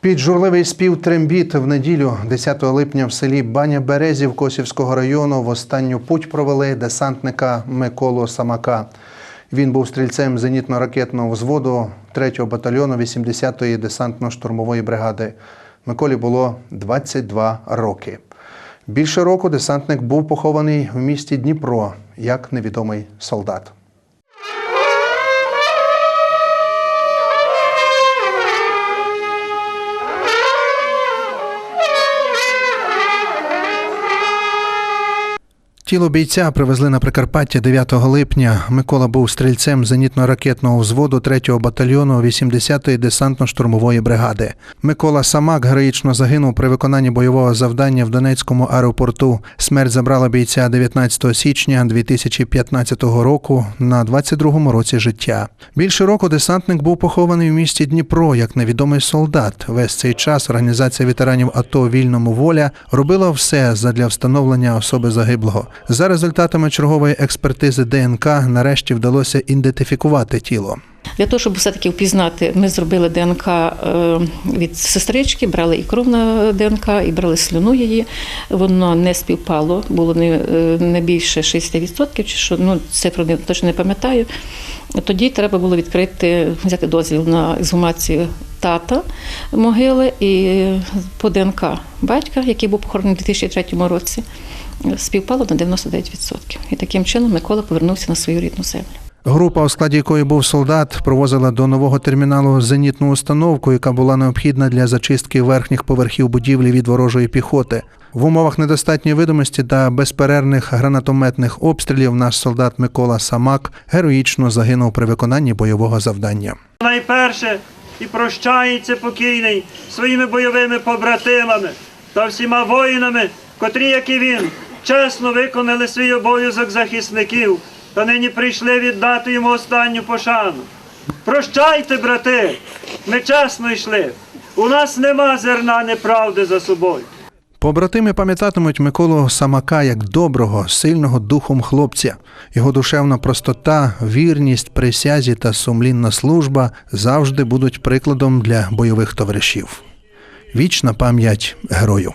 Під журливий спів трембіт в неділю, 10 липня, в селі Баня Березів Косівського району в останню путь провели десантника Миколу Самака. Він був стрільцем зенітно-ракетного взводу 3-го батальйону 80-ї десантно-штурмової бригади. Миколі було 22 роки. Більше року десантник був похований в місті Дніпро як невідомий солдат. Тіло бійця привезли на Прикарпаття 9 липня. Микола був стрільцем зенітно-ракетного взводу 3-го батальйону 80-ї десантно-штурмової бригади. Микола Самак героїчно загинув при виконанні бойового завдання в Донецькому аеропорту. Смерть забрала бійця 19 січня 2015 року на 22-му році життя. Більше року десантник був похований в місті Дніпро як невідомий солдат. Весь цей час організація ветеранів АТО Вільному воля робила все задля встановлення особи загиблого. За результатами чергової експертизи ДНК нарешті вдалося ідентифікувати тіло. Для того, щоб все-таки впізнати, ми зробили ДНК е, від сестрички, брали і кров на ДНК, і брали слюну її. Воно не співпало, було не, е, не більше 60%, чи що, ну, цифру не, точно не пам'ятаю. Тоді треба було відкрити, взяти дозвіл на ексгумацію тата могили і по ДНК батька, який був похоронений у 2003 році, співпало на 99%. І таким чином Микола повернувся на свою рідну землю. Група, у складі якої був солдат, провозила до нового терміналу зенітну установку, яка була необхідна для зачистки верхніх поверхів будівлі від ворожої піхоти. В умовах недостатньої видимості та безперервних гранатометних обстрілів наш солдат Микола Самак героїчно загинув при виконанні бойового завдання. Найперше і прощається покійний своїми бойовими побратимами та всіма воїнами, котрі, як і він, чесно виконали свій обов'язок захисників та нині прийшли віддати йому останню пошану. Прощайте, брати, ми чесно йшли. У нас нема зерна неправди за собою. Побратими пам'ятатимуть Миколу Самака як доброго, сильного духом хлопця. Його душевна простота, вірність, присязі та сумлінна служба завжди будуть прикладом для бойових товаришів. Вічна пам'ять герою.